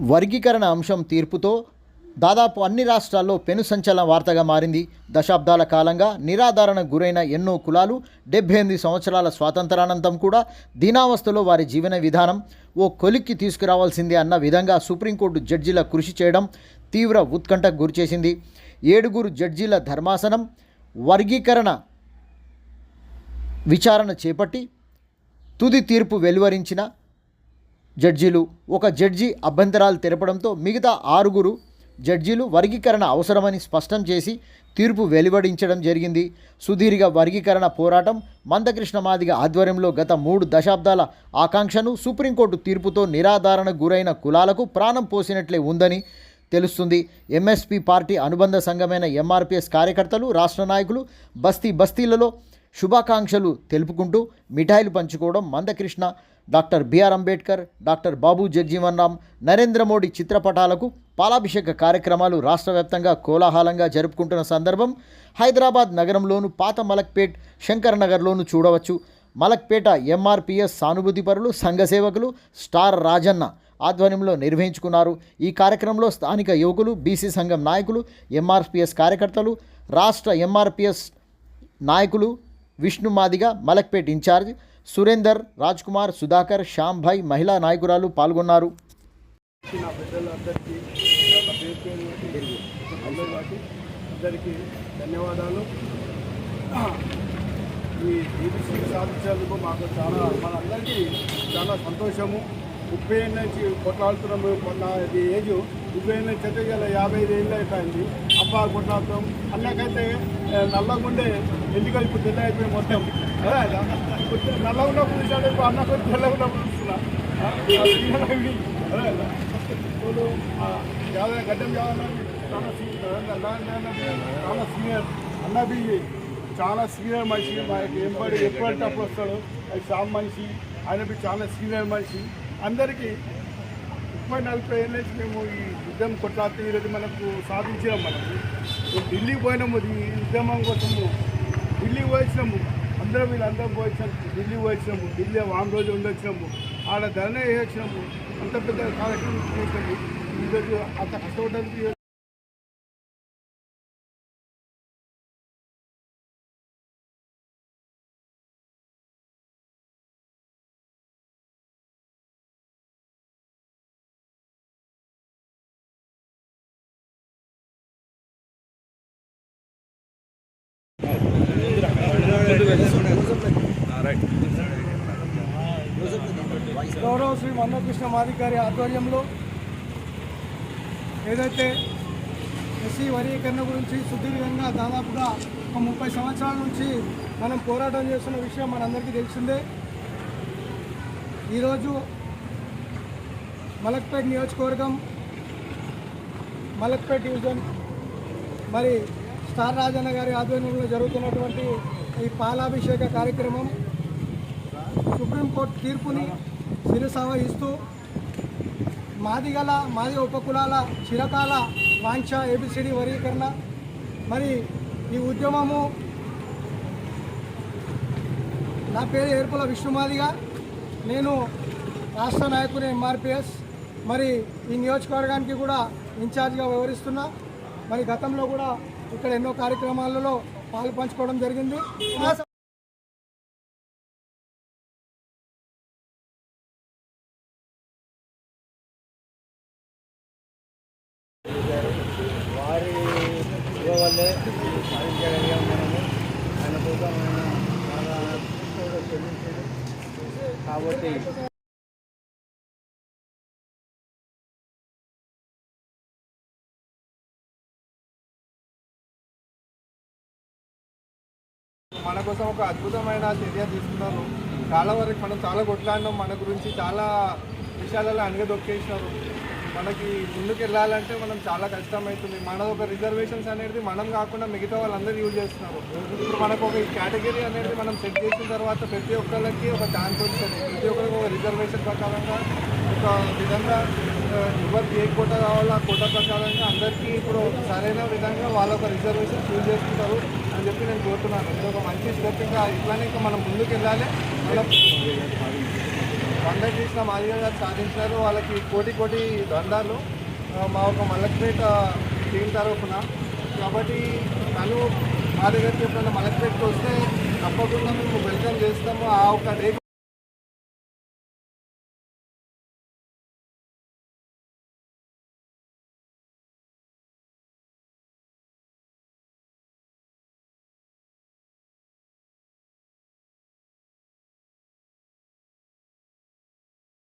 వర్గీకరణ అంశం తీర్పుతో దాదాపు అన్ని రాష్ట్రాల్లో పెను సంచలన వార్తగా మారింది. దశాబ్దాల కాలంగా నిరాధారణకు గురైన ఎన్నో కులాలు డెబ్బై ఎనిమిది సంవత్సరాల స్వాతంత్రానంతం కూడా దీనావస్థలో వారి జీవన విధానం ఓ కొలిక్కి తీసుకురావాల్సిందే అన్న విధంగా సుప్రీంకోర్టు జడ్జీల కృషి చేయడం తీవ్ర ఉత్కంఠకు గురిచేసింది. ఏడుగురు జడ్జీల ధర్మాసనం వర్గీకరణ విచారణ చేపట్టి తుది తీర్పు వెలువరించిన జడ్జీలు ఒక జడ్జి అభ్యంతరాలు తెలపడంతో మిగతా ఆరుగురు జడ్జీలు వర్గీకరణ అవసరమని స్పష్టం చేసి తీర్పు వెలువడించడం జరిగింది. సుదీర్ఘ వర్గీకరణ పోరాటం మందకృష్ణ మాదిగ ఆధ్వర్యంలో గత మూడు దశాబ్దాల ఆకాంక్షను సుప్రీంకోర్టు తీర్పుతో నిరాధారణకు గురైన కులాలకు ప్రాణం పోసినట్లే ఉందని తెలుస్తుంది. ఎంఎస్పి పార్టీ అనుబంధ సంఘమైన ఎంఆర్పిఎస్ కార్యకర్తలు రాష్ట్ర నాయకులు బస్తీ బస్తీలలో శుభాకాంక్షలు తెలుపుకుంటూ మిఠాయిలు పంచుకోవడం Mandakrishna doctor BR Ambedkar doctor Babu Jagjivan Ram Narendra Modi చిత్రపటాలకు పాలాభిషేక కార్యక్రమాలు రాష్ట్ర వ్యాప్తంగా కోలాహలంగా జరుపుకుంటున్న సందర్భం హైదరాబాద్ నగరంలోను పాత మలక్పేట్ శంకర్ నగర్లోను చూడవచ్చు. మలక్పేట ఎంఆర్పిఎస్ సానుభూతిపరులు సంఘ సేవకులు స్టార్ రాజన్న ఆధ్వర్యంలో నిర్వహించుకున్నారు. ఈ కార్యక్రమంలో స్థానిక యువకులు బీసీ సంఘం నాయకులు ఎంఆర్పిఎస్ కార్యకర్తలు రాష్ట్ర ఎంఆర్పిఎస్ నాయకులు విష్ణు మాదిగ మలక్పేట్ ఇన్ఛార్జ్ సురేందర్ రాజ్ కుమార్ సుధాకర్ శ్యాంభాయ్ మహిళా నాయకురాలు పాల్గొన్నారు. అందరికీ ధన్యవాదాలు. ఈ సాధించేందుకు మాకు చాలా మనందరికీ చాలా సంతోషము. ముప్పై ఏళ్ళ నుంచి కొట్లాడుతున్నాము మొన్న ఇది ఏజ్. ముప్పై ఏళ్ళ నుంచి గల యాభై ఐదు ఏళ్ళు అయిపోయింది. అబ్బా కొట్లాడుతాం అన్నకైతే నల్లగుండే ఎన్నికలు ఇప్పుడు తెల్ల అయిపోయి మొత్తం. అదే ఇప్పుడు నల్లగా చూసాడు ఇప్పుడు అన్న కొంచెం తెల్లగున్నప్పుడు చూస్తున్నా. ఇప్పుడు యాదవ గడ్డం యాదవ్ చాలా సీనియర్. చాలా సీనియర్. అన్నది చాలా సీనియర్ మనిషి. మనకి ఎంబడి ఎప్పుడంటే అప్పుడు వస్తాడు. అది సామ్ మనిషి. ఆయనకి చాలా సీనియర్ మనిషి. అందరికీ ముప్పై నలభై ఏళ్ళ నుంచి మేము ఈ యుద్ధం కొట్లాడితే ఈరోజు మనకు సాధించినాం మనకు ఢిల్లీ పోయినాము ఈ ఉద్యమం కోసము. ఢిల్లీ పోయించినాము అందరం వీళ్ళందరం పోయించాము ఢిల్లీ పోయించినాము ఢిల్లీ వారం రోజు ఉండొచ్చినాము. ఆడ ధరణ వేసినాము అంత పెద్ద కార్యక్రమం చేసినాము. ఈరోజు అంత కష్టపడడానికి గౌరవ శ్రీ మందకృష్ణ మాదిక్ గారి ఆధ్వర్యంలో ఏదైతే ఎస్సీ వర్గీకరణ గురించి సుదీర్ఘంగా దాదాపుగా ఒక ముప్పై సంవత్సరాల నుంచి మనం పోరాటం చేస్తున్న విషయం మనందరికీ తెలిసిందే. ఈరోజు మలక్పేట్ నియోజకవర్గం మలక్పేట్ డివిజన్ మరి స్టార్ రాజన్న గారి ఆధ్వర్యంలో జరుగుతున్నటువంటి ఈ పాలాభిషేక కార్యక్రమం సుప్రీంకోర్టు తీర్పుని శిరసావహిస్తూ మాదిగల మాది ఉపకులాల చిరకాల వాంఛ ఏబిసిడి వర్గీకరణ. మరి ఈ ఉద్యమము నా పేరు ఏర్పుల విష్ణుమాదిగా. నేను రాష్ట్ర నాయకుని ఎంఆర్పిఎస్ మరి ఈ నియోజకవర్గానికి కూడా ఇన్ఛార్జ్గా వ్యవహరిస్తున్నా. మరి గతంలో కూడా ఇక్కడ ఎన్నో కార్యక్రమాలలో పాలు పంచుకోవడం జరిగింది. వారి ఇవ్వ వల్లే సాధించగలిగాం మనము. ఆయన కోసం ఆయన చాలా కాబట్టి మన కోసం ఒక అద్భుతమైన చర్య తీసుకున్నారు. చాలా వరకు మనం చాలా కొట్లాడినాం మన గురించి చాలా విషయాలలో అణగదొక్కేసినారు. మనకి ముందుకు వెళ్ళాలంటే మనం చాలా కష్టమవుతుంది. మనది ఒక రిజర్వేషన్స్ అనేది మనం కాకుండా మిగతా వాళ్ళందరూ యూజ్ చేస్తున్నారు. ఇప్పుడు మనకు ఒక కేటగిరీ అనేది మనం సెట్ చేసిన తర్వాత ప్రతి ఒక్కరికి ఒక ఛాన్స్ వస్తుంది. ప్రతి ఒక్కరికి ఒక రిజర్వేషన్ ప్రకారంగా ఒక విధంగా ఎవరికి ఏ కోట కావాలో ఆ కోట ప్రకారంగా అందరికీ ఇప్పుడు సరైన విధంగా వాళ్ళ ఒక రిజర్వేషన్ చూస్ చేసుకుంటారు అని చెప్పి నేను కోరుతున్నాను. ఇది ఒక మంచి స్టెప్ ఇంకా ఇట్లానే ఇంకా మనం ముందుకు వెళ్ళాలి. మనం వంద చేసిన మాదిగా గారు సాధించినారు. వాళ్ళకి కోటి కోటి దండాలు మా ఒక మలక్పేట టీం తరఫున. కాబట్టి తను మా దగ్గరికి ఎప్పుడైనా మలక్పేటకి వస్తే తప్పకుండా మేము వెల్కమ్ చేస్తాము. ఆ ఒక డే